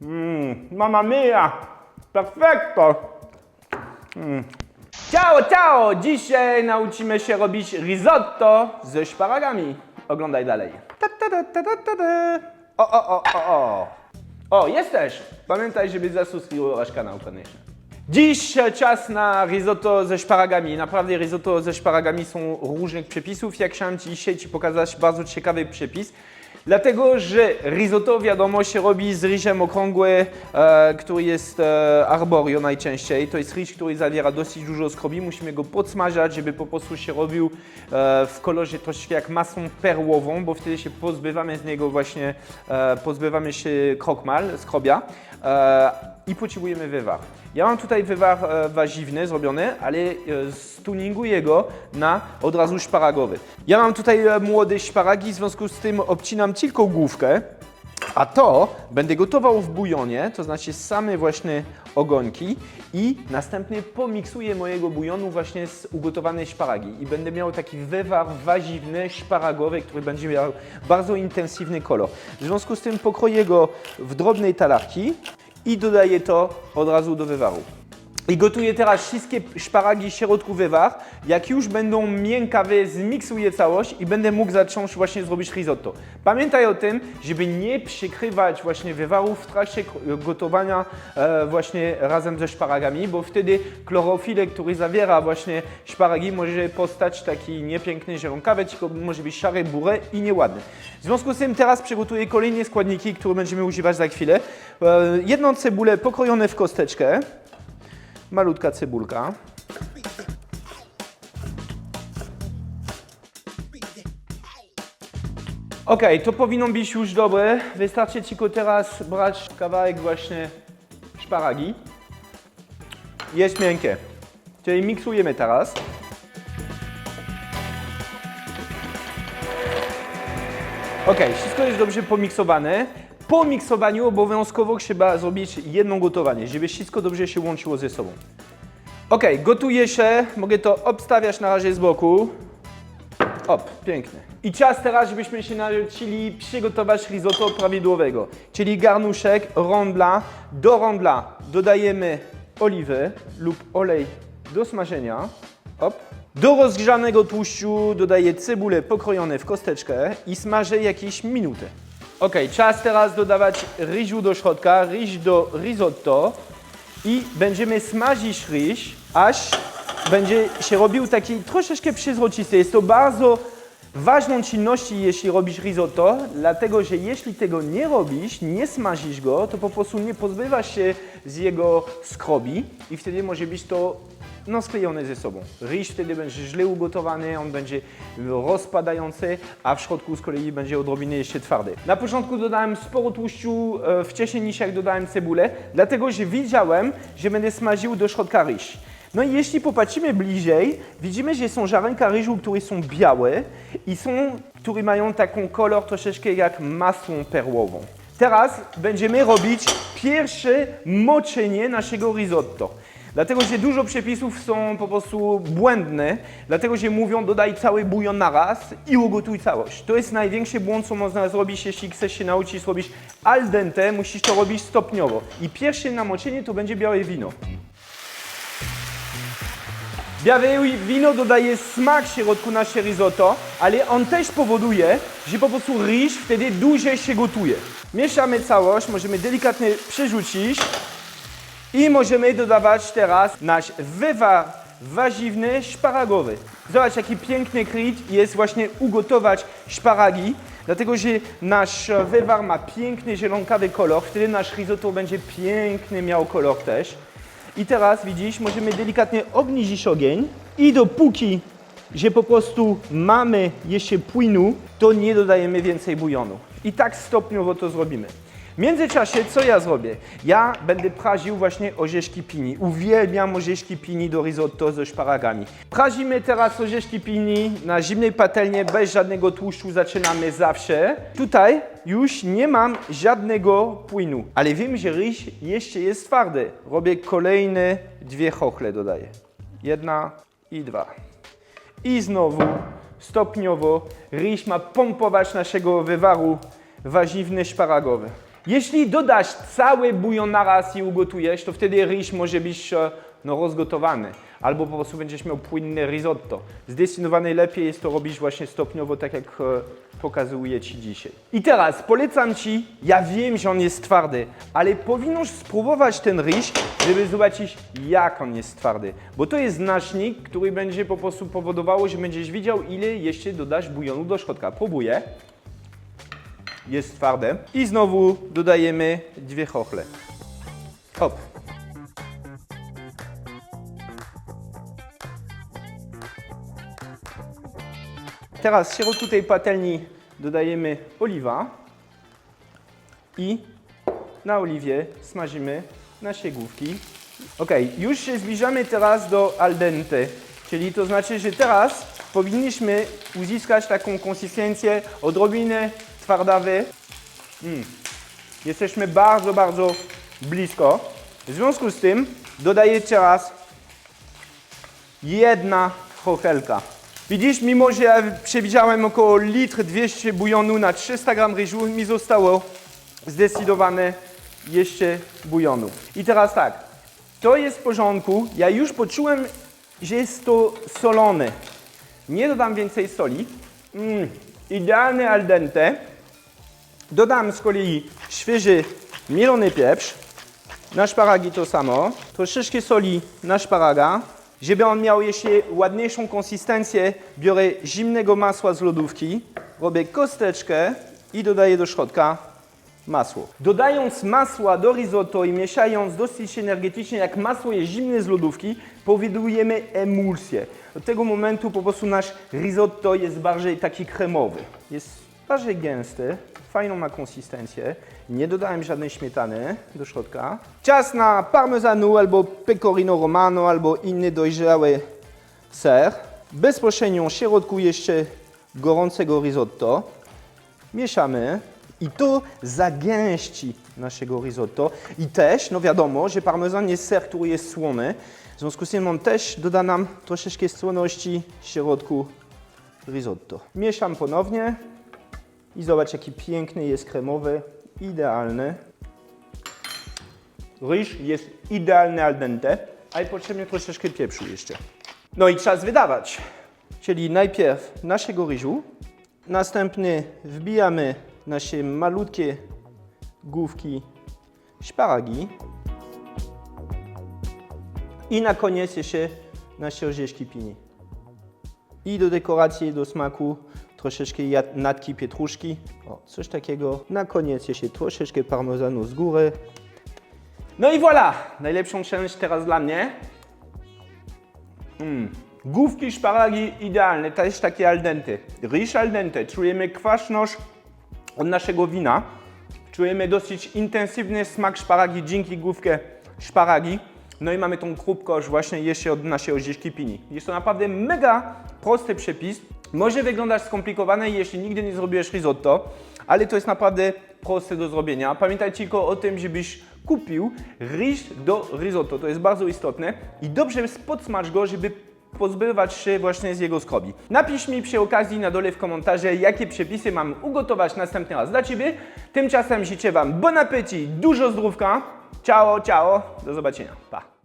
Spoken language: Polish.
Mmm, mamma mia! Perfetto! Mm. Ciao, ciao! Dzisiaj nauczymy się robić risotto ze szparagami. Oglądaj dalej. Ta, ta, ta, ta, ta, ta. O, o, o, o, o. O, jesteś! Pamiętaj, żeby zasubskrybować kanał koniecznie. Dziś czas na risotto ze szparagami. Naprawdę risotto ze szparagami są różnych przepisów. Ja chciałem Ci dzisiaj Ci pokazać bardzo ciekawy przepis. Dlatego, że risotto wiadomo się robi z ryżem okrągłym, e, który jest e, arborio najczęściej. To jest ryż, który zawiera dosyć dużo skrobi. Musimy go podsmażać, żeby po prostu się robił e, w kolorze troszeczkę jak masą perłową, bo wtedy się pozbywamy z niego właśnie, e, pozbywamy się krokmal, skrobia. E, i potrzebujemy wywar. Ja mam tutaj wywar e, warzywny zrobiony, ale e, stuninguję go na od razu szparagowy. Ja mam tutaj e, młode szparagi, w związku z tym obcinam tylko główkę, a to będę gotował w bujonie, to znaczy same właśnie ogonki i następnie pomiksuję mojego bujonu właśnie z ugotowanej szparagi i będę miał taki wywar warzywny, szparagowy, który będzie miał bardzo intensywny kolor. W związku z tym pokroję go w drobnej talarki i dodaję to od razu do wywaru. I gotuję teraz wszystkie szparagi w środku wywar. Jak już będą miękkawe, zmiksuję całość i będę mógł zacząć właśnie zrobić risotto. Pamiętaj o tym, żeby nie przykrywać właśnie wywarów w trakcie gotowania e, właśnie razem ze szparagami, bo wtedy chlorofile, który zawiera właśnie szparagi, może postać taki niepiękny zielonkawy, tylko może być szare, burę i nieładny. W związku z tym teraz przygotuję kolejne składniki, które będziemy używać za chwilę. E, jedną cebulę pokrojone w kosteczkę malutka cebulka. Ok, to powinno być już dobre. Wystarczy tylko teraz brać kawałek właśnie szparagi. Jest miękkie. Czyli miksujemy teraz. Ok, wszystko jest dobrze pomiksowane. Po miksowaniu obowiązkowo trzeba zrobić jedno gotowanie, żeby wszystko dobrze się łączyło ze sobą. Ok, gotuje się, mogę to obstawiać na razie z boku. Op, pięknie. I czas teraz, żebyśmy się nauczyli przygotować risotto prawidłowego. Czyli garnuszek, rondla. Do rondla dodajemy oliwy lub olej do smażenia. Op. Do rozgrzanego tłuszczu dodaję cebulę pokrojone w kosteczkę i smażę jakieś minuty. Ok, czas teraz dodawać ryżu do środka, ryż do risotto i będziemy smażyć ryż, aż będzie się robił taki troszeczkę przezroczysty. Jest to bardzo ważną czynnością, jeśli robisz risotto, dlatego że jeśli tego nie robisz, nie smażysz go, to po prostu nie pozbywasz się z jego skrobi i wtedy może być to no, sklejone ze sobą. Ryż wtedy będzie źle ugotowany, on będzie rozpadający, a w środku z kolei będzie odrobinę jeszcze twardy. Na początku dodałem sporo tłuszczu e, wcześniej niż jak dodałem cebulę, dlatego że wiedziałem, że będę smażył do środka ryż. No i jeśli popatrzymy bliżej, widzimy, że są ziarenka ryżu, które są białe i są, które mają taką kolor troszeczkę jak masą perłową. Teraz będziemy robić pierwsze moczenie naszego risotto. Dlatego, że dużo przepisów są po prostu błędne, dlatego, że mówią dodaj cały bulion na raz i ugotuj całość. To jest największy błąd, co można zrobić, jeśli chcesz się nauczyć robić al dente, musisz to robić stopniowo. I pierwsze namoczenie to będzie białe wino. Białe wino dodaje smak w środku nasze risotto, ale on też powoduje, że po prostu ryż wtedy dłużej się gotuje. Mieszamy całość, możemy delikatnie przerzucić i możemy dodawać teraz nasz wywar warzywny szparagowy. Zobacz, jaki piękny krit jest właśnie ugotować szparagi, dlatego że nasz wywar ma piękny zielonkawy kolor, wtedy nasz risotto będzie piękny miał kolor też. I teraz widzisz, możemy delikatnie obniżyć ogień i dopóki, że po prostu mamy jeszcze płynu, to nie dodajemy więcej bujonu. I tak stopniowo to zrobimy. W międzyczasie co ja zrobię? Ja będę prażył właśnie orzeszki pini. Uwielbiam orzeszki pini do risotto ze szparagami. Prażymy teraz orzeszki pini na zimnej patelni bez żadnego tłuszczu. Zaczynamy zawsze. Tutaj już nie mam żadnego płynu, ale wiem, że ryż jeszcze jest twardy. Robię kolejne dwie chochle dodaję. Jedna i dwa. I znowu stopniowo ryż ma pompować naszego wywaru warzywny szparagowy. Jeśli dodasz cały bulion naraz i ugotujesz, to wtedy ryż może być e, no, rozgotowany. Albo po prostu będziesz miał płynne risotto. Zdecydowanie lepiej jest to robić właśnie stopniowo, tak jak e, pokazuję Ci dzisiaj. I teraz polecam Ci, ja wiem, że on jest twardy, ale powinnaś spróbować ten ryż, żeby zobaczyć, jak on jest twardy. Bo to jest znacznik, który będzie po prostu powodowało, że będziesz widział, ile jeszcze dodasz bulionu do środka. Próbuję jest twarde. I znowu dodajemy dwie chochle. Hop. Teraz w środku tej patelni dodajemy oliwa i na oliwie smażymy nasze główki. Ok, już się zbliżamy teraz do al dente, czyli to znaczy, że teraz powinniśmy uzyskać taką konsystencję odrobinę twardawy. Mm. Jesteśmy bardzo, bardzo blisko. W związku z tym dodaję teraz jedna chochelka. Widzisz, mimo że ja przewidziałem około litr 200 bujonu na 300 gram ryżu, mi zostało zdecydowane jeszcze bujonu. I teraz tak, to jest w porządku. Ja już poczułem, że jest to solone. Nie dodam więcej soli. Mm, idealne al dente. Dodam z kolei świeży mielony pieprz. Na szparagi to samo. Troszeczkę soli na szparaga. Żeby on miał jeszcze ładniejszą konsystencję, biorę zimnego masła z lodówki, robię kosteczkę i dodaję do środka masło. Dodając masła do risotto i mieszając dosyć energetycznie, jak masło jest zimne z lodówki, powodujemy emulsję. Od tego momentu po prostu nasz risotto jest bardziej taki kremowy. Jest bardziej gęsty, fajną ma konsystencję. Nie dodałem żadnej śmietany do środka. Czas na parmezanu albo pecorino romano albo inny dojrzały ser. Bezpośrednio w środku jeszcze gorącego risotto. Mieszamy i to zagęści naszego risotto. I też, no wiadomo, że parmezan jest ser, który jest słony. W związku z tym on też doda nam troszeczkę słoności w środku risotto. Mieszam ponownie i zobacz jaki piękny jest kremowy, idealny. Ryż jest idealny al dente, ale potrzebnie troszeczkę pieprzu jeszcze. No i czas wydawać. Czyli najpierw naszego ryżu, następnie wbijamy nasze malutkie główki szparagi i na koniec jeszcze nasze orzeszki pini. I do dekoracji, do smaku troszeczkę natki pietruszki. O, coś takiego. Na koniec jeszcze troszeczkę parmezanu z góry. No i voilà! Najlepszą challenge teraz dla mnie. Mm. Główki szparagi idealne, też takie al dente. Ryż al dente, czujemy kwaśność od naszego wina. Czujemy dosyć intensywny smak szparagi dzięki główkę szparagi. No i mamy tą krupkość właśnie jeszcze od naszej orzeszki pini. Jest to naprawdę mega prosty przepis. Może wyglądać skomplikowane, jeśli nigdy nie zrobiłeś risotto, ale to jest naprawdę proste do zrobienia. Pamiętaj tylko o tym, żebyś kupił ryż do risotto. To jest bardzo istotne i dobrze podsmacz go, żeby pozbywać się właśnie z jego skrobi. Napisz mi przy okazji na dole w komentarze, jakie przepisy mam ugotować następny raz dla Ciebie. Tymczasem życzę Wam bon appetit, dużo zdrówka. Ciao, ciao, do zobaczenia. Pa.